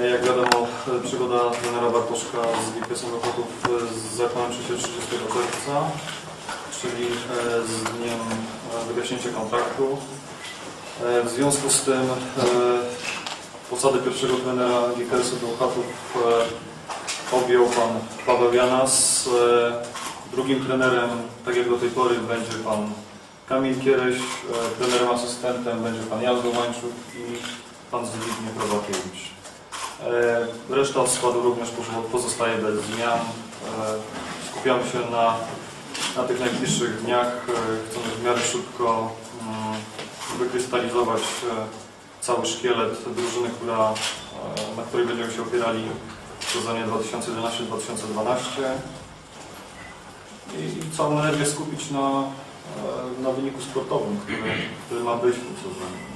E, Jak wiadomo, przygoda trenera Bartoszka z GKS-em Ochotów e, zakończy się 30 czerwca, czyli e, z dniem wygaśnięcia kontraktu. W związku z tym posadę pierwszego trenera Ochotów e, objął pan Paweł Janas. Drugim trenerem, tak jak do tej pory, będzie pan Kamil Kiereś, trenerem asystentem będzie pan Jan Domańczuk i pan Zbigniew Prowakiewicz. Reszta składu również pozo- pozostaje bez zmian. E, Skupiamy się na, na tych najbliższych dniach. E, Chcemy w miarę szybko mm, wykrystalizować e, cały szkielet drużyny, która, na której będziemy się opierali w sezonie 2011-2012 i całą energię skupić na, na wyniku sportowym, który, który ma być w tym sezonie.